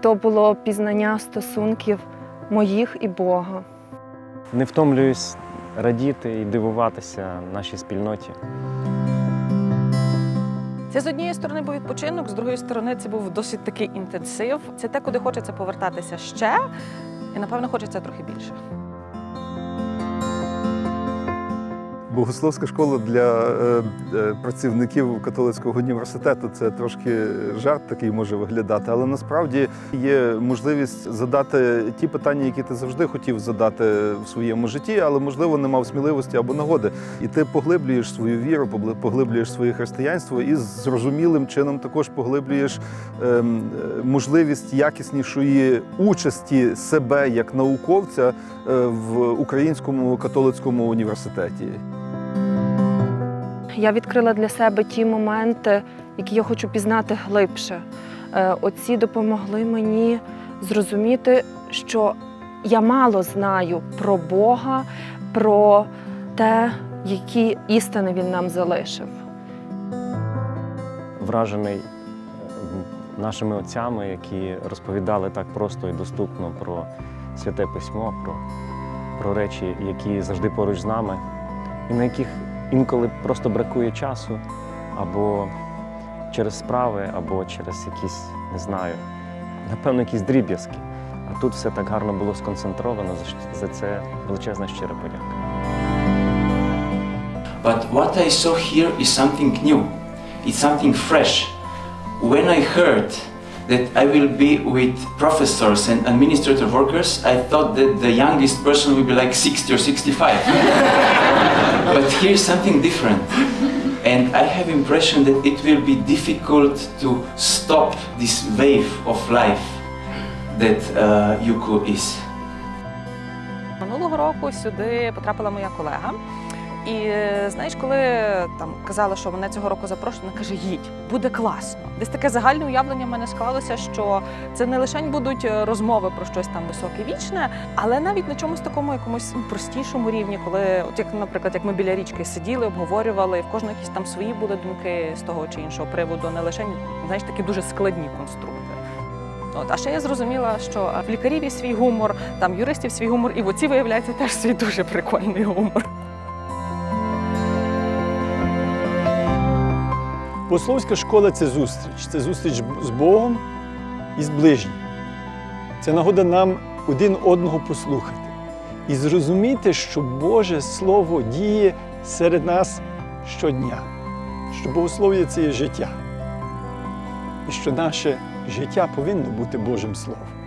то було пізнання стосунків моїх і Бога. Не втомлююсь радіти і дивуватися нашій спільноті. Це з однієї сторони був відпочинок, з другої сторони це був досить такий інтенсив. Це те, куди хочеться повертатися ще, і напевно хочеться трохи більше. Богословська школа для е, е, працівників католицького університету це трошки жарт такий може виглядати, але насправді є можливість задати ті питання, які ти завжди хотів задати в своєму житті, але можливо не мав сміливості або нагоди. І ти поглиблюєш свою віру, поглиблюєш своє християнство і зрозумілим чином також поглиблюєш ем, можливість якіснішої участі себе як науковця е, в Українському католицькому університеті. Я відкрила для себе ті моменти, які я хочу пізнати глибше. Е, Оці допомогли мені зрозуміти, що я мало знаю про Бога, про те, які істини він нам залишив. Вражений нашими отцями, які розповідали так просто і доступно про святе письмо, про, про речі, які завжди поруч з нами, і на яких інколи просто бракує часу, або через справи, або через якісь, не знаю, напевно, якісь дріб'язки. А тут все так гарно було сконцентровано. За це величезна щира подяка. But what I saw here is something new. It's something fresh. When I heard that I will be with professors and administrative workers, I thought that the youngest person will be like 60 or 65. but here's something different. And I have impression that it will be difficult to stop this wave of life that uh, Yuko is. Минулого року сюди потрапила моя колега. І е, знаєш, коли там казала, що мене цього року запрошують, вона каже: їдь, буде класно. Десь таке загальне уявлення в мене склалося, що це не лише будуть е, розмови про щось там високе вічне, але навіть на чомусь такому якомусь ну, простішому рівні, коли, от як, наприклад, як ми біля річки сиділи, обговорювали, і в кожного якісь там свої були думки з того чи іншого приводу, не лише знаєш такі дуже складні конструкти. От, а ще я зрозуміла, що в лікарів є свій гумор, там юристів свій гумор, і в оці виявляється теж свій дуже прикольний гумор. Богословська школа це зустріч. Це зустріч з Богом і з ближнім. Це нагода нам один одного послухати і зрозуміти, що Боже Слово діє серед нас щодня, що богослов'я це є життя, і що наше життя повинно бути Божим Словом.